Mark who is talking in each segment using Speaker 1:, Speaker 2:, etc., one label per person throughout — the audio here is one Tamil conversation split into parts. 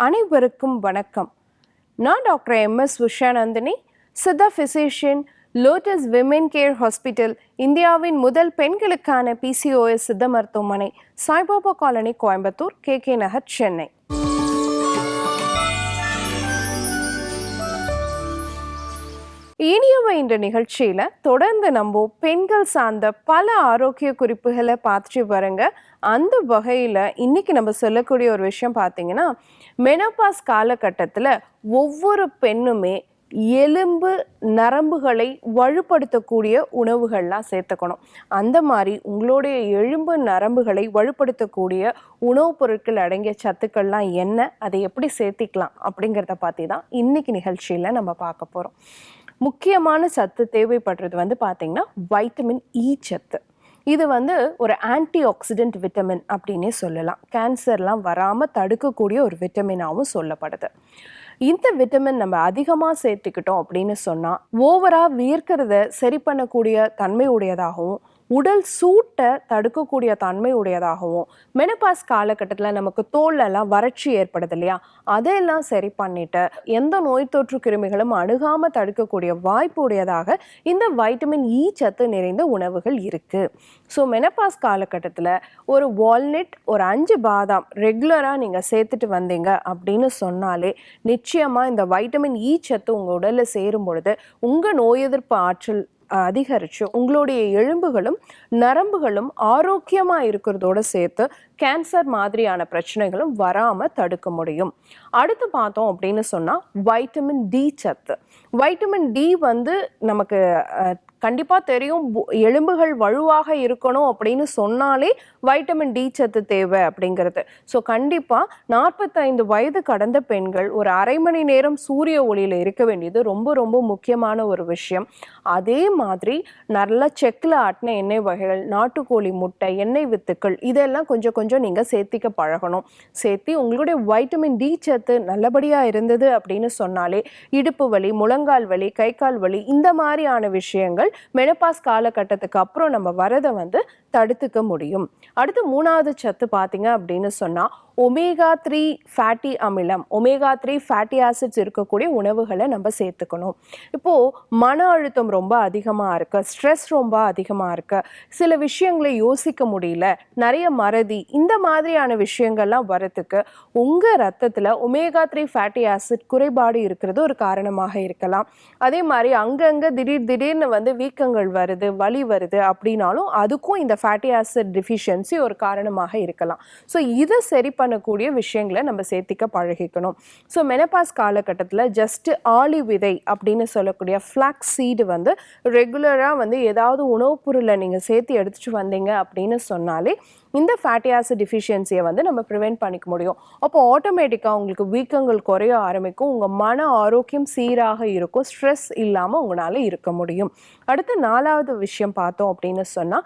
Speaker 1: அனைவருக்கும் வணக்கம். நான் doctor M. S. Ushanandhini Siddha physician lotus women care hospital இந்தியாவின் முதல் பெண்களுக்கான பிசிஓஎஸ் சித்த மருத்துவமனை Saibaba colony Coimbatore K. K. Nagar Chennai. இனி என்ற நிகழ்ச்சியில தொடர்ந்து நம்ம பெண்கள் சார்ந்த பல ஆரோக்கிய குறிப்புகளை பார்த்துட்டு வரங்க அந்த வகையில இன்னைக்கு நம்ம சொல்லக்கூடிய ஒரு விஷயம் பார்த்தீங்கன்னா மெனோபாஸ் காலகட்டத்தில் ஒவ்வொரு பெண்ணுமே எலும்பு நரம்புகளை வலுப்படுத்தக்கூடிய உணவுகள்லாம் சேர்த்துக்கணும். அந்த மாதிரி உங்களுடைய எலும்பு நரம்புகளை வலுப்படுத்தக்கூடிய உணவுப் பொருட்கள் அடங்கிய சத்துக்கள்லாம் என்ன? அதை எப்படி சேர்த்திக்கலாம் அப்படிங்கிறத பற்றி தான் இன்னைக்கு நிகழ்ச்சியில் நம்ம பார்க்க போகிறோம் முக்கியமான சத்து தேவைப்படுறது வந்து பார்த்தீங்கன்னா வைட்டமின் இ e சத்து. இது வந்து ஒரு ஆன்டி ஆக்சிடென்ட் விட்டமின் அப்படின்னே சொல்லலாம். கேன்சர்லாம் வராமல் தடுக்கக்கூடிய ஒரு விட்டமினாகவும் சொல்லப்படுது. இந்த விட்டமின் நம்ம அதிகமாக சேர்த்துக்கிட்டோம் அப்படின்னு சொன்னால் ஓவராக வியர்க்கிறத சரி பண்ணக்கூடிய தன்மை உடையதாகவும் உடல் சூட்டை தடுக்கக்கூடிய தன்மை உடையதாகவும் மெனபாஸ் காலகட்டத்தில் நமக்கு தோல்லெல்லாம் வறட்சி ஏற்படுது இல்லையா? அதையெல்லாம் சரி பண்ணிட்டு எந்த நோய் தொற்று கிருமிகளும் அணுகாமல் தடுக்கக்கூடிய வாய்ப்பு உடையதாக இந்த வைட்டமின் இ e சத்து நிறைந்த உணவுகள் இருக்குது ஸோ மெனபாஸ் காலகட்டத்தில் ஒரு வால்நட் ஒரு அஞ்சு பாதாம் ரெகுலராக நீங்கள் சேர்த்துட்டு வந்தீங்க அப்படின்னு சொன்னாலே நிச்சயமாக இந்த வைட்டமின் இ e சத்து உங்கள் உடலில் சேரும் பொழுது உங்கள் நோய் எதிர்ப்பு ஆற்றல் அதிகரித்து உங்களுடைய எலும்புகளும் நரம்புகளும் ஆரோக்கியமாக இருக்கிறதோட சேர்த்து கேன்சர் மாதிரியான பிரச்சனைகளும் வராமல் தடுக்க முடியும். அடுத்து பார்த்தோம் அப்படின்னு சொன்னால் வைட்டமின் டி சத்து. வைட்டமின் டி வந்து நமக்கு கண்டிப்பாக தெரியும். எலும்புகள் வலுவாக இருக்கணும் அப்படின்னு சொன்னாலே வைட்டமின் டி சத்து தேவை அப்படிங்கிறது. ஸோ கண்டிப்பாக நாற்பத்தைந்து வயது கடந்த பெண்கள் ஒரு அரை மணி நேரம் சூரிய ஒளியில் இருக்க வேண்டியது ரொம்ப ரொம்ப முக்கியமான ஒரு விஷயம். அதே மாதிரி நல்ல செக்கில் ஆட்டின எண்ணெய் வகைகள் நாட்டுக்கோழி முட்டை எண்ணெய் வித்துக்கள் இதெல்லாம் கொஞ்சம் கொஞ்சம் நீங்கள் சேர்த்திக்க பழகணும். சேர்த்தி உங்களுடைய வைட்டமின் டி சத்து நல்லபடியாக இருந்தது அப்படின்னு சொன்னாலே இடுப்பு வலி முழங்கால் வலி கை கால் வலி இந்த மாதிரியான விஷயங்கள் மெனபாஸ் காலகட்டத்துக்கு அப்புறம் நம்ம வரதை வந்து தடுத்துக்க முடியும். அடுத்து மூணாவது சத்து பார்த்தீங்க அப்படின்னு சொன்னால் ஒமேகா த்ரீ ஃபேட்டி அமிலம் ஒமேகா த்ரீ ஃபேட்டி ஆசிட்ஸ் இருக்கக்கூடிய உணவுகளை நம்ம சேர்த்துக்கணும். இப்போது மன அழுத்தம் ரொம்ப அதிகமாக இருக்குது ஸ்ட்ரெஸ் ரொம்ப அதிகமாக இருக்குது சில விஷயங்களை யோசிக்க முடியல நிறைய மறதி இந்த மாதிரியான விஷயங்கள்லாம் வரத்துக்கு உங்கள் ரத்தத்தில் ஒமேகா த்ரீ ஃபேட்டி ஆசிட் குறைபாடு இருக்கிறது ஒரு காரணமாக இருக்கலாம். அதே மாதிரி அங்கங்கே திடீர் திடீர்னு வந்து வீக்கங்கள் வருது வலி வருது அப்படின்னாலும் அதுக்கும் இந்த ஃபேட்டி ஆசிட் டிஃபிஷியன்சி ஒரு காரணமாக இருக்கலாம். ஸோ இதை சரி பண்ணக்கூடிய விஷயங்களை நம்ம சேர்த்திக்க பழகிக்கணும். ஸோ மெனபாஸ் காலகட்டத்தில் ஜஸ்ட் ஆலி விதை அப்படின்னு சொல்லக்கூடிய ஃப்ளாக்ஸ் சீடு வந்து ரெகுலராக வந்து ஏதாவது உணவுப் பொருளை நீங்கள் சேர்த்து எடுத்துட்டு வந்தீங்க அப்படின்னு சொன்னாலே இந்த ஃபேட்டி ஆசிட் டிஃபிஷியன்சியை வந்து நம்ம ப்ரிவெண்ட் பண்ணிக்க முடியும். அப்போ ஆட்டோமேட்டிக்காக உங்களுக்கு வீக்கங்கள் குறைய ஆரம்பிக்கும் உங்கள் மன ஆரோக்கியம் சீராக இருக்கும் ஸ்ட்ரெஸ் இல்லாமல் உங்களால் இருக்க முடியும். அடுத்து நாலாவது விஷயம் பார்த்தோம் அப்படின்னு சொன்னால்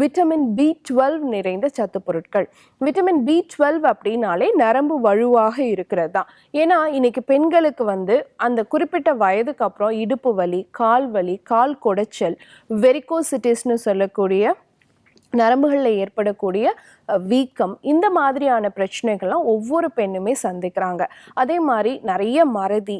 Speaker 1: விட்டமின் பி டுவெல் நிறைந்த சத்து பொருட்கள். விட்டமின் பி டுவெல் அப்படின்னாலே நரம்பு வலுவாக இருக்கிறது தான். ஏன்னா இன்னைக்கு பெண்களுக்கு வந்து அந்த குறிப்பிட்ட வயதுக்கு அப்புறம் இடுப்பு வலி கால் வலி கால் குடைச்சல் வெரிகோசிட்டிஸ்னு சொல்லக்கூடிய நரம்புகளில் ஏற்படக்கூடிய வீக்கம் இந்த மாதிரியான பிரச்சனைகள்லாம் ஒவ்வொரு பெண்ணுமே சந்திக்கிறாங்க. அதே மாதிரி நிறைய மறதி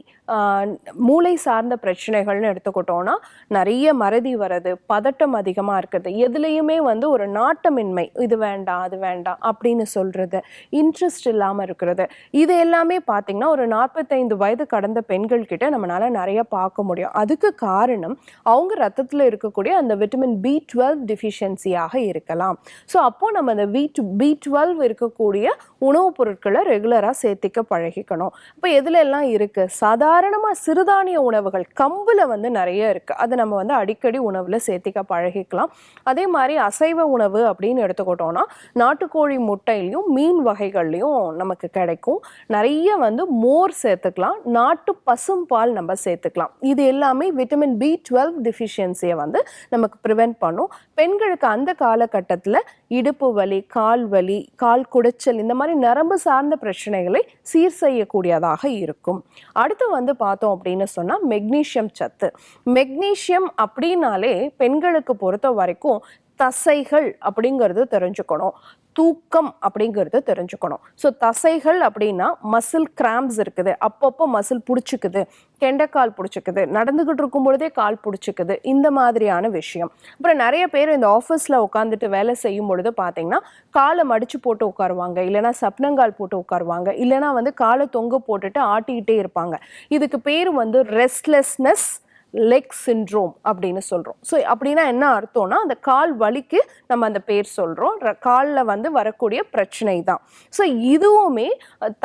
Speaker 1: மூளை சார்ந்த பிரச்சனைகள்னு எடுத்துக்கிட்டோம்னா நிறைய மறதி வர்றது பதட்டம் அதிகமாக இருக்கிறது எதுலேயுமே வந்து ஒரு நாட்டமின்மை இது வேண்டாம் அது வேண்டாம் அப்படின்னு சொல்கிறது இன்ட்ரெஸ்ட் இல்லாமல் இருக்கிறது. இது எல்லாமே பார்த்திங்கன்னா ஒரு நாற்பத்தைந்து வயது கடந்த பெண்கள்கிட்ட நம்மளால் நம்மளால நிறைய பார்க்க முடியும். அதுக்கு காரணம் அவங்க ரத்தத்தில் இருக்கக்கூடிய அந்த விட்டமின் பி டுவெல் டிஃபிஷியன்சியாக இருக்கலாம் ஸோ அப்போது நம்ம அந்த பி பி டுவெல் இருக்கக்கூடிய உணவுப் பொருட்களை ரெகுலராக சேர்த்திக்க பழகிக்கணும். இப்போ எதுல எல்லாம் இருக்கு? சாதாரணமாக சிறுதானிய உணவுகள் கம்புல வந்து நிறைய இருக்கு. அதை நம்ம வந்து அடிக்கடி உணவுல சேர்த்திக்க பழகிக்கலாம். அதே மாதிரி அசைவ உணவு அப்படின்னு எடுத்துக்கிட்டோம்னா நாட்டுக்கோழி முட்டையிலையும் மீன் வகைகள்லையும் நமக்கு கிடைக்கும். நிறைய வந்து மோர் சேர்த்துக்கலாம். நாட்டு பசும்பால் நம்ம சேர்த்துக்கலாம். இது எல்லாமே விட்டமின் பி டுவெல் டிஃபிஷியன்சியை வந்து நமக்கு ப்ரிவென்ட் பண்ணும். பெண்களுக்கு அந்த கால காலகட்டத்தில் இடுப்பு வலி கால் வலி கால் குடைச்சல் இந்த மாதிரி நரம்பு சார்ந்த பிரச்சனைகளை சீர் செய்யக்கூடியதாக இருக்கும். அடுத்து வந்து பார்த்தோம் அப்படின்னு சொன்னால் மெக்னீஷியம் சத்து. மெக்னீஷியம் அப்படின்னாலே பெண்களுக்கு பொறுத்த வரைக்கும் தசைகள் அப்படிங்கிறது தெரிஞ்சுக்கணும். தூக்கம் அப்படிங்கிறத தெரிஞ்சுக்கணும். ஸோ தசைகள் அப்படின்னா மசில் கிராம்ஸ் இருக்குது. அப்பப்போ மசில் பிடிச்சிக்குது. கெண்டைக்கால் பிடிச்சிக்குது. நடந்துக்கிட்டு இருக்கும் பொழுதே கால் பிடிச்சிக்குது. இந்த மாதிரியான விஷயம். அப்புறம் நிறைய பேர் இந்த ஆஃபீஸில் உட்காந்துட்டு வேலை செய்யும் பொழுது பார்த்தீங்கன்னா காலை மடித்து போட்டு உட்காருவாங்க. இல்லைனா சப்னங்கால் போட்டு உட்காருவாங்க. இல்லைன்னா வந்து காலை தொங்க போட்டுட்டு ஆட்டிக்கிட்டே இருப்பாங்க. இதுக்கு பேர் வந்து ரெஸ்ட்லெஸ்னஸ் லெக் சிண்ட்ரோம் அப்படின்னு சொல்கிறோம் ஸோ அப்படின்னா என்ன அர்த்தம்னா அந்த கால் வலிக்கு நம்ம அந்த பேர் சொல்கிறோம் காலில் வந்து வரக்கூடிய பிரச்சனை தான். ஸோ இதுவுமே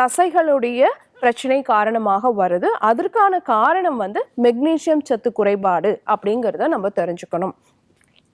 Speaker 1: தசைகளுடைய பிரச்சனை காரணமாக வருது. அதற்கான காரணம் வந்து மெக்னீசியம் சத்து குறைபாடு அப்படிங்கிறத நம்ம தெரிஞ்சுக்கணும்.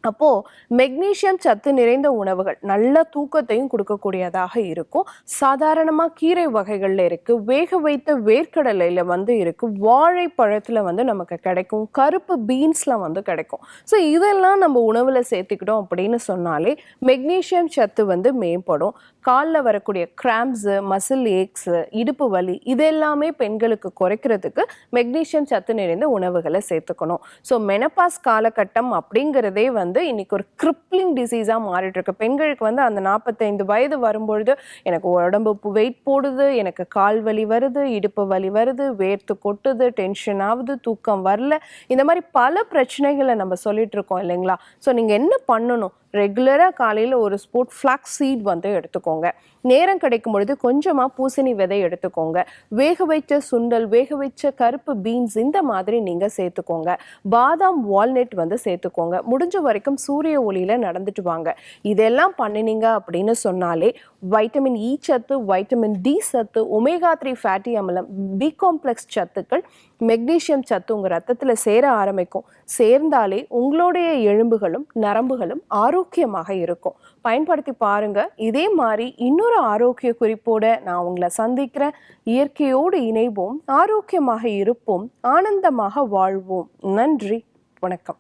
Speaker 1: அப்போது மெக்னீஷியம் சத்து நிறைந்த உணவுகள் நல்ல தூக்கத்தையும் கொடுக்கக்கூடியதாக இருக்கும். சாதாரணமாக கீரை வகைகளில் இருக்குது வேக வைத்த வேர்க்கடலையில் வந்து இருக்குது வாழைப்பழத்தில் வந்து நமக்கு கிடைக்கும் கருப்பு பீன்ஸ்லாம் வந்து கிடைக்கும். ஸோ இதெல்லாம் நம்ம உணவில் சேர்த்துக்கிட்டோம் அப்படின்னு சொன்னாலே மெக்னீஷியம் சத்து வந்து மேம்படும். காலில் வரக்கூடிய கிராம்ஸு மசில் ஏக்ஸு இடுப்பு வலி இதெல்லாமே பெண்களுக்கு குறைக்கிறதுக்கு மெக்னீஷியம் சத்து நிறைந்த உணவுகளை சேர்த்துக்கணும். ஸோ மெனபாஸ் காலகட்டம் அப்படிங்கிறதே வந்து வந்து இன்னைக்கு ஒரு கிரிப்ளிங் டிசீஸாக மாறிட்டுருக்கு. பெண்களுக்கு வந்து அந்த நாற்பத்தைந்து வயது வரும்பொழுது எனக்கு உடம்பு வெயிட் போடுது எனக்கு கால் வலி வருது இடுப்பு வலி வருது வேர்த்து கொட்டுது டென்ஷன் ஆகுது தூக்கம் வரல. இந்த மாதிரி பல பிரச்சனைகளை நம்ம சொல்லிட்டு இருக்கோம் இல்லைங்களா? ஸோ நீங்கள் என்ன பண்ணணும்? ரெகுலராக காலையில் ஒரு ஸ்பூட் ஃப்ளாக்ஸ் சீட் வந்து எடுத்துக்கோங்க. நேரம் கிடைக்கும் பொழுது கொஞ்சமாக பூசணி விதை எடுத்துக்கோங்க. வேக வைச்ச சுண்டல் வேக வைச்ச கருப்பு பீன்ஸ் இந்த மாதிரி நீங்கள் சேர்த்துக்கோங்க. பாதாம் வால்நட் வந்து சேர்த்துக்கோங்க. முடிஞ்ச வரைக்கும் சூரிய ஒளியில் நடந்துட்டு வாங்க. இதெல்லாம் பண்ணினீங்க அப்படின்னு சொன்னாலே வைட்டமின் இ e சத்து வைட்டமின் டி சத்து ஒமேகா த்ரீ ஃபேட்டி அமிலம் பி காம்ப்ளெக்ஸ் சத்துக்கள் மெக்னீசியம் சத்து உங்கள் ரத்தத்தில் சேர ஆரம்பிக்கும். சேர்ந்தாலே உங்களுடைய எலும்புகளும் நரம்புகளும் ஆரோக்கியமாக இருக்கும். பயன்படுத்தி பாருங்க. இதே மாதிரி இன்னொரு ஆரோக்கிய குறிப்போடு நான் உங்களை சந்திக்கிறேன். இயற்கையோடு இணைவோம் ஆரோக்கியமாக இருப்போம் ஆனந்தமாக வாழ்வோம். நன்றி. வணக்கம்.